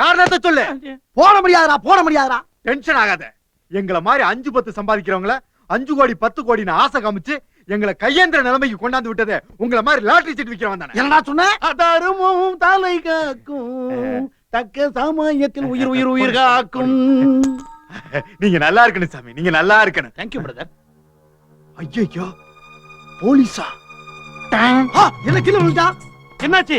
காரணத்தை சொல்லு. போட முடியாதுடா போட முடியாதுடா. டென்ஷன் ஆகாத. எங்களை மாதிரி அஞ்சு பத்து சம்பாதிக்கிறவங்கள அஞ்சு கோடி பத்து கோடின்னு ஆசை காமிச்சு எங்களை கையேந்திர நிலைமைக்கு கொண்டாந்து விட்டது உங்களை மாதிரி லாட்டரி சீட் விக்கிறவன் தானே. என்னடா சொன்ன? அதருமும் தலை காக்கும். தக்க சமயத்தில் உயிர் உயிர் உயிர் காக்கும். நீங்க நல்லா இருக்கணும் சாமி. நீங்க நல்லா இருக்கணும். தேங்க்யூ பிரதர் ஐயோ போலீஸா? என்ன கீழே விழுந்தா என்னாச்சு?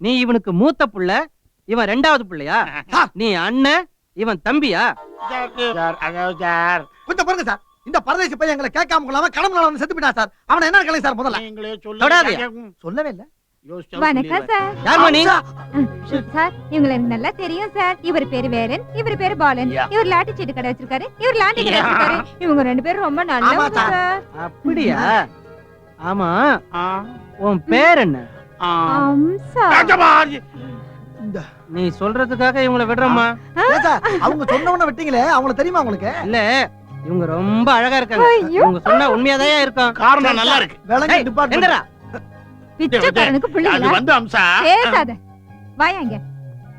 நீ இவனுக்கு மூத்த புள்ள இவன் ரெண்டாவது புள்ளையா. நீ அண்ணன் இவன் தம்பியா? கொஞ்சம் பாருங்க சார். இந்த பரதேசி பையன் எங்களை கேட்காம கொள்ளாம கடமை வந்து செத்து போயிட்டான் சார். அவனை என்ன கலை சார் முதல்ல. சொல்லவே இல்ல. வணக்கம் சார். யாரும்மா நீ அம்சா, சார் இவங்களை எனக்கு நல்லா தெரியும் சார். இவர் பேரு வேலன் இவர் பேரு பாலன். இவர் லாட்டி சீட்டு கடை வச்சிருக்காரு இவர் லாண்டி கடை. வச்சிருக்காரு. இவங்க ரெண்டு பேரும் ரொம்ப நல்லவங்க ஆமா சார். சார் அப்படியா ஆமா. உன் பேர் என்ன? நீ சொல்றதுக்காக இவங்கள விடுறோமா ஏன் சார் அவங்க சொன்னவன விட்டீங்களே அவங்கள தெரியுமா உங்களுக்கு? இல்ல இவங்க ரொம்ப அழகா இருக்காங்க. இவங்க சொன்னா உண்மையாதான் இருக்கும். காரணம் நல்லா இருக்கு. விலங்கு அது வந்து அம்சா? பேசாத. வாயாங்க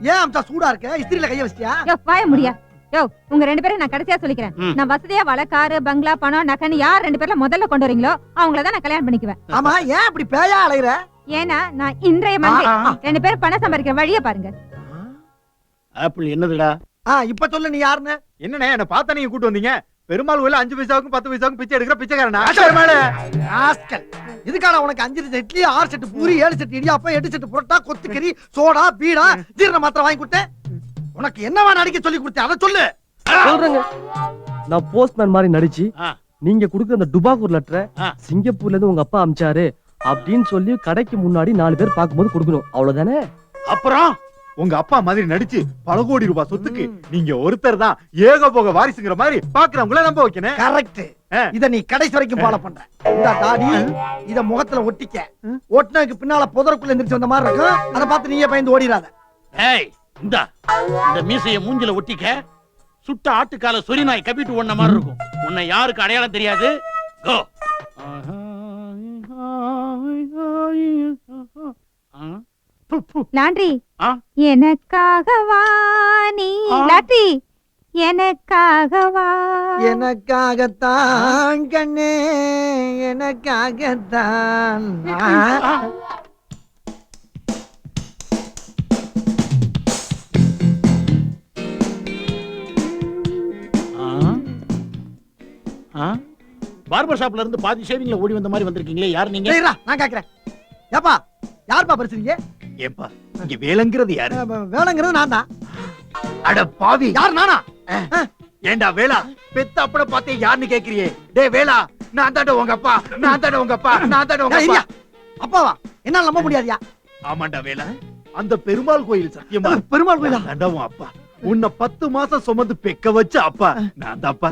ஏன் அம்சா சூடா இருக்க? இஸ்திரியில கைய வச்சிட்டியா? யோ வாய முடியா. யோ உங்க ரெண்டு பேரும் நான் கடைசியா சொல்லிக்கிறேன். நான் வசதியா வள காரு பங்களா பணம் நகன்னு யார் ரெண்டு பேர்ல முதல்ல கொண்டு வரீங்களோ அவங்கள தான் நான் கல்யாணம் பண்ணிக்குவேன். ஆமா ஏன் இப்படி பேயா அலையுற? ஏன்னா நான் இன்றைய மந்திரி ரெண்டு பேரும் பணம் சம்பாதிக்கிற வழியை பாருங்க. ஆப்பிள் என்னதுடா? ஆ இப்ப சொல்லு நீ யாருன்னு? என்னண்ணே என்ன பார்த்தா நீங்க கூட்டு வந்தீங்க. பெருமாள் கோயில அஞ்சு பைசாவுக்கும் பத்து பைசாவுக்கும் பிச்சை எடுக்கிற பிச்சைக்காரனா? ராஸ்கல் இதுக்கான உனக்கு அஞ்சு செட்டு இட்லி ஆறு செட்டு பூரி ஏழு செட்டு இடியாப்பம் எட்டு செட்டு புரோட்டா கொத்துக்கறி சோடா பீடா ஜீரண மாத்திரை வாங்கி கொடுத்தேன். உனக்கு என்னவா நடிக்க சொல்லி கொடுத்தேன். அதை சொல்லு. சொல்றேங்க. நான் போஸ்ட்மேன் மாதிரி நடிச்சு. நீங்க குடுக்குற அந்த டுபாகூர் லெட்டரை. சிங்கப்பூர்ல இருந்து உங்க அப்பா அமிச்சாரு. அப்படின்னு சொல்லி கடைக்கு முன்னாடி நாலு பேர் பார்க்கும்போது கொடுக்கணும். அவ்வளவுதானே? அப்புறம் உங்க அப்பா மாதிரி நடிச்சு பல கோடி ரூபாய் சொத்துக்கு நீங்க ஒருத்தர் தான் ஏக போக வாரிசுங்கிற மாதிரி பாக்குறவங்கள நம்ப வைக்கணும். கரெக்ட். இத நீ கடைசி வரைக்கும் ஃபாலோ பண்ற. இந்த தாடி இத முகத்துல ஒட்டிக்க. ஒட்டினதுக்கு பின்னால புதருக்குள்ள எந்திரிச்சு வந்த மாதிரி இருக்கும். அதை பார்த்து நீயே பயந்து ஓடிடாத ஏய் இந்தா இந்த மீசைய மூஞ்சில ஒட்டிக்க. சுட்ட ஆட்டுக்கால சொறி நாய் கப்பிட்டு ஒண்ண மாதிரி இருக்கும். உன்னை யாருக்கு அடையாளம் தெரியாது? கோ. லாண்ட்ரி? எனக்காகவா நீ? லாண்ட்ரி எனக்காகவா? எனக்காகத்தான் கண்ணே எனக்காகத்தான்? பார்பர் ஷாப்ல இருந்து பாதி ஷேவிங்ல ஓடி வந்த மாதிரி வந்திருக்கீங்களே யார் நீங்க? நான் கேக்குறேன். ஏப்பா யாருப்பா பேசுறீங்க? ஏப்பா இங்க வேலைங்கிறது யாரு? வேலைங்கிறது நான் தான் அட பாவி. யார் நானா? ஏண்டா வேலா பெத்த அப்பட பார்த்தே யாருன்னு கேக்குறியே? டேய் வேலா நான் தாண்ட உங்க அப்பா நான் தாண்ட உங்க அப்பா நான் தாண்ட உங்க அப்பா. அப்பாவா? என்னால நம்ப முடியாதியா? ஆமாண்டா வேலா அந்த பெருமாள் கோயில் சத்தியமா? பெருமாள் கோயிலா? தாண்டா உன் அப்பா. உன்னை பத்து மாசம் சுமந்து பெக்க வச்ச அப்பா நான் தான்ப்பா.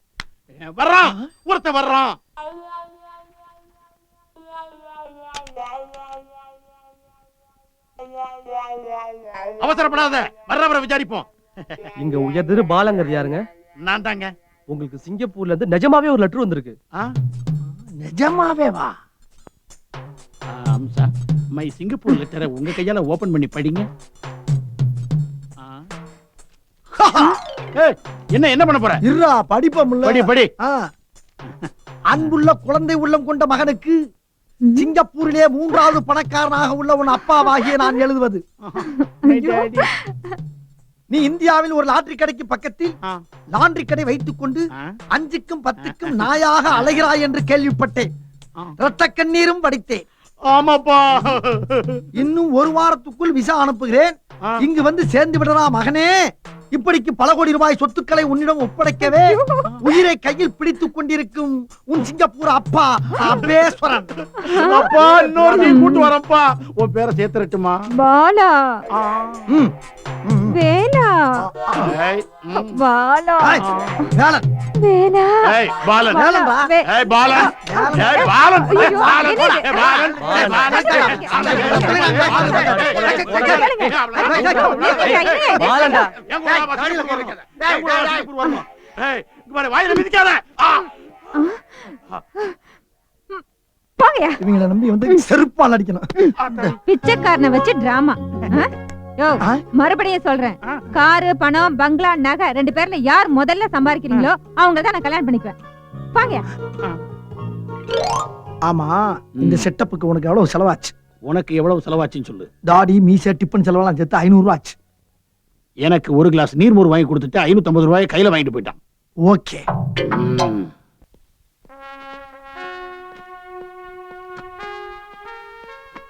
வர்றான் ஒருத்தன் வர்றான் அவசரப்படாத வர்றவரை விசாரிப்போம். இங்க உயர்திரு பாலங்கிறது யாருங்க? நான் தாங்க. உங்களுக்கு சிங்கப்பூர்ல இருந்து நிஜமாவே ஒரு லெட்டர் வந்திருக்கு? நிஜமாவே வா அம்சா மை சிங்கப்பூர் லெட்டரை உங்க கையால ஓபன் பண்ணி படிங்க. என்ன என்ன பண்ண போற? இருடா படிப்பமுல்ல படி படி. அன்புள்ள குழந்தை உள்ளம் கொண்ட மகனுக்கு சிங்கப்பூரிலே மூன்றாவது பணக்காரனாக உள்ள உன் அப்பாவாகிய நான் எழுதுவது. நீ இந்தியாவில் ஒரு லாட்டரி கடைக்கு பக்கத்தில். லாண்டரி கடை வைத்துக் கொண்டு. அஞ்சுக்கும் பத்துக்கும் நாயாக அலைகிறாய் என்று கேள்விப்பட்டேன். ஆ. ரத்த கண்ணீரும் படித்தேன் ஆமாப்பா. இன்னும் ஒரு வாரத்துக்குள் விசா அனுப்புகிறேன். இங்கு வந்து சேர்ந்து விடறா மகனே. இப்படிக்கு பல கோடி ரூபாய் சொத்துக்களை உன்னிடம் ஒப்படைக்கவே உயிரை கையில் பிடித்துக் கொண்டிருக்கும் உன் சிங்கப்பூர் அப்பா அபேஸ்வரன் அப்பா இன்னொரு நீ கூட்டு வரப்பா. உன் பேரை சேர்த்துறட்டுமா பாலா. வேலா. பாலா வேலன். வேலா. ஏய், பாலன். ஏய் பாலன். ஏய் பாலன். ஏய், பாலன்? ஏய், பாலன். வாயில மிதிக்காத. போங்கயா இவங்களை நம்பி வந்து செருப்பால் அடிக்கணும் பிச்சைக்காரனை வச்சு டிராமா யோ? மறுபடியும் சொல்றேன். காரு பணம் பங்களா நகை ரெண்டு பேர்ல யார் முதல்ல சம்பாதிக்கிறீங்களோ அவங்க தான் நான் கல்யாணம் பண்ணிக்குவேன் போங்கயா ஆமா இந்த செட்டப்புக்கு உனக்கு எவ்வளவு செலவாச்சு? உனக்கு எவ்வளவு செலவாச்சுன்னு சொல்லு. தாடி மீசை டிப்பன் செலவெல்லாம் சேர்த்து ஐநூறு ரூபா ஆச்சு எனக்கு ஒரு கிளாஸ் நீர்மோர் வாங்கி கொடுத்துட்டு ஐநூத்தி ஐம்பது ரூபாய் கையில வாங்கிட்டு போயிட்டான். ஓகே.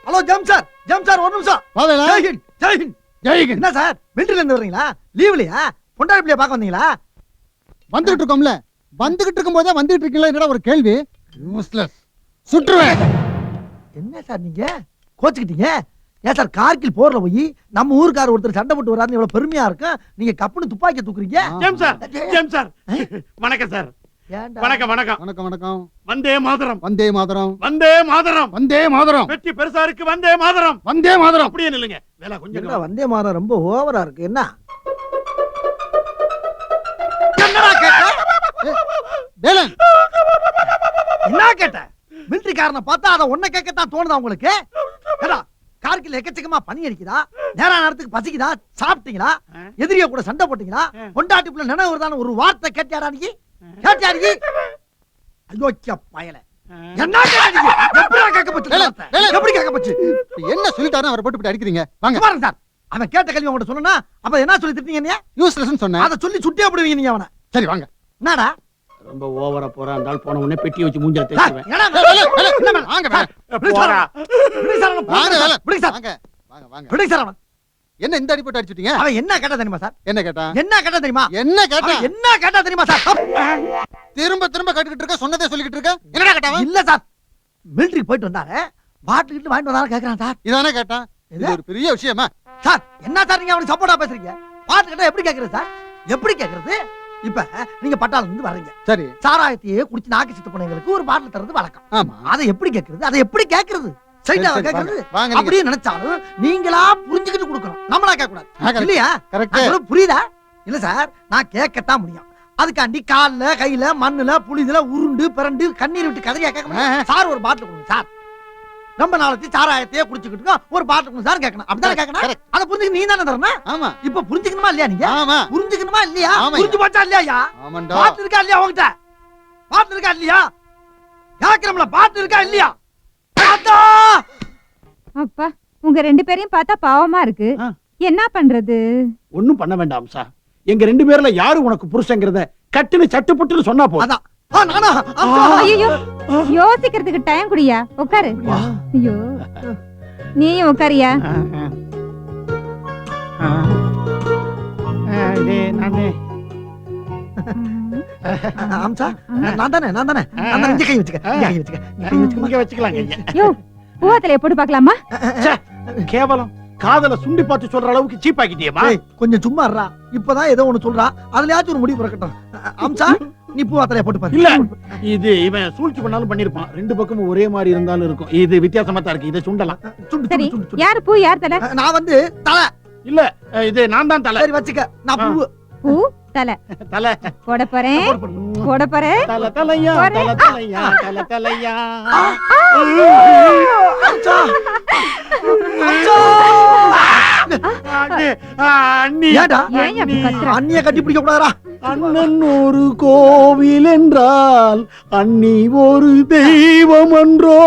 ஹலோ ஜம் சார் ஜம் சார் ஒரு நிமிஷம். ஜெய்ஹிந்த் ஜெய்ஹிந்த் ஜெய்ஹிந்த். என்ன சார் மிலிட்டரில இருந்து வர்றீங்களா? லீவ்லயா பொண்டாடி பிள்ளைய பார்க்க வந்தீங்களா? வந்துகிட்டு இருக்கோம்ல. வந்துகிட்டு இருக்கும் போதே வந்துகிட்டு இருக்கீங்களா? என்னடா ஒரு கேள்வி? யூஸ்லெஸ் சுற்றுவேன் என்ன சார் நீங்க? கோச்சுக்கிட்டீங்க? ஏன் சார் கார்கில் போர்ல போய் நம்ம ஊருக்கார ஒருத்தர் சண்டை போட்டு வராருன்னு எவ்வளவு பெருமையா இருக்கும்? நீங்க கப்புன்னு துப்பாக்கி தூக்குறீங்க? James sir James sir. வணக்கம் சார். ஏன்டா? வணக்கம் வணக்கம். வணக்கம் வணக்கம். வந்தே மாதரம். வந்தே மாதரம். வந்தே மாதரம். வந்தே மாதரம். வெற்றி பெருசா இருக்கு வந்தே மாதரம். வந்தே மாதரம். அப்படியே நில்லுங்க. வேலை கொஞ்சம் வந்தே மாறம் ரொம்ப ஓவரா இருக்கு. என்ன? என்னடா கேட்ட? வேலன். என்ன கேட்ட? மிலிட்டரிக்காரனை பார்த்தா அதை ஒன்ன கேட்கத்தான் தோணுதா உங்களுக்கு? கார்கில் எக்கச்சக்கமா பனி அடிக்குதா? நேரா நேரத்துக்கு பசிக்குதா? சாப்பிட்டீங்களா. எதிரிய கூட சண்டை போட்டீங்களா? ஆ. கொண்டாட்டி புள்ள நினைவு வருதான்னு ஒரு வார்த்தை கேட்டியாடா நீ கேட்டியா நீ அயோக்கிய பயல. என்ன எப்படி கேட்க போச்சு? என்ன சொல்லிட்டாரு அவரை போட்டு அடிக்கிறீங்க? வாங்க. பாருங்க சார். அவன் கேட்ட கேள்வி உங்கள்ட்ட சொன்னா அப்ப என்ன சொல்லி திட்டீங்க நீ யூஸ்லெஸ் சொன்னேன். அதை சொல்லி சுட்டியே போடுவீங்க நீங்க அவனை. சரி வாங்க. என்னடா? ரொம்ப ஓவரா போறா. இருந்தால் போன உடனே பெட்டி வச்சு மூஞ்சல தேய்ச்சுவேன் என்ன இந்த அடி போட்டு அடிச்சிட்டீங்க? அவன் என்ன கேட்டா தெரியுமா சார்? என்ன கேட்டான் என்ன கேட்டா தெரியுமா? என்ன கேட்டா? என்ன கேட்டா தெரியுமா சார்? திரும்ப திரும்ப கேட்டுக்கிட்டு இருக்க சொன்னதே சொல்லிக்கிட்டு இருக்க. என்னடா கேட்டாவன் இல்ல சார். மிலிட்டரிக்கு போயிட்டு வந்தாரு. பாட்டில் கிட்ட வாங்கிட்டு வந்தாலும் கேக்குறான் சார். இதானே கேட்டான் இது? ஒரு பெரிய விஷயமா? சார் என்ன சார் நீங்க அவனுக்கு சப்போர்ட்டா பேசுறீங்க? பாட்டு கேட்டா எப்படி கேக்குறது சார்? எப்படி கேக்குறது? இப்ப நீங்க பட்டாளம் இருந்து வர்றீங்க. சரி. சாராயத்தையே குடிச்சு நாக்கு சித்து பண்ணவங்களுக்கு ஒரு பாட்டில் தர்றது வழக்கம். ஆமா. அதை எப்படி கேக்குறது? அதை எப்படி நீங்க. அப்படியே நினைச்சாலும் நீங்களா புரிஞ்சுக்கிட்டு கொடுக்கணும். நம்மளா கேட்க கூடாது. இல்லையா? புரியுதா? இல்ல சார் நான் கேட்கத்தான் முடியும். அதுக்காண்டி கால்ல கையில மண்ணுல புளிதுல உருண்டு பிறண்டு கண்ணீர் விட்டு கதறியா கேட்க சார் ஒரு பாட்டில் கொடுங்க சார். ரொம்ப நாளைக்கு சாராயத்தையே குடிச்சுக்கிட்டு ஒரு கொடுங்க சார் கேட்கணும். அப்படிதான் கேட்கணும். அதை புரிஞ்சுக்க நீ தானே தரணும்? ஆமா. இப்ப புரிஞ்சுக்கணுமா இல்லையா நீங்க? ஆமா. புரிஞ்சுக்கணுமா இல்லையா. புரிஞ்சு போச்சா இல்லையா ஆமாண்டா. பாட்டு இருக்கா இல்லையா உங்ககிட்ட? பாட்டு இருக்கா இல்லையா? கேட்கிறோம்ல பாட்டு இருக்கா இல்லையா! அப்பா உங்க ரெண்டு பேரையும் பார்த்தா பாவமா இருக்கு. என்ன பண்றது? ஒண்ணும் பண்ண வேண்டாம் அம்சா எங்க ரெண்டு பேர்ல யாரு உனக்கு புருஷங்கிறத கட்டுன்னு சட்டுப்புட்டுன்னு சொன்னா போதும். நானா. ஐயோ யோசிக்கிறதுக்கு டைம் குடியா? உட்காரு. ஐயோ நீயும் உட்காரியா? ஆ, ஆ. ஆ. ஆ, இது நானு. அம்சா நான் தானே நான் தானே. நான் தானே இங்க கை வச்சுக்க இங்க கை வச்சுக்க இங்க கை வச்சுக்க இங்க வச்சுக்கலாம் ஐயா. யோ பூவத்திலைய போட்டு பார்க்கலாமா? கேவலம். காதல சுண்டி பார்த்து சொல்ற அளவுக்கு சீப் ஆக்கிட்டியேமா கொஞ்சம் சும்மா இப்பதான் ஏதோ ஒண்ணு சொல்றா. அதுலயாச்சும் ஒரு முடிவு பிறக்கட்டும். அம்சா நீ பூ அத்தலைய போட்டு பாரு. இல்ல இது இவன் சூழ்ச்சி பண்ணாலும் பண்ணிருப்பான். ரெண்டு பக்கமும் ஒரே மாதிரி இருந்தாலும் இருக்கும். இது வித்தியாசமா தான் இருக்கு. இதை சுண்டலாம். சுண்டு, சரி சுண்டு, சுண்டு, சுண்டு. யாரு பூ யார் தலை? நான் வந்து தலை. இல்ல இது நான் தான் தலை. சரி வச்சுக்க. நான் பூ. பூ தலை. தலை. போட போறேன். போடு, போறேன். தல தலையா தல தலையா தல தலையா. அம்சா அம்சா அண்ணே, ஏன்டா? அண்ணிய கட்டி பிடிக்க கூடாதா? அண்ணன் ஒரு கோவில் என்றால் அன்னி ஒரு தெய்வம் என்றோ.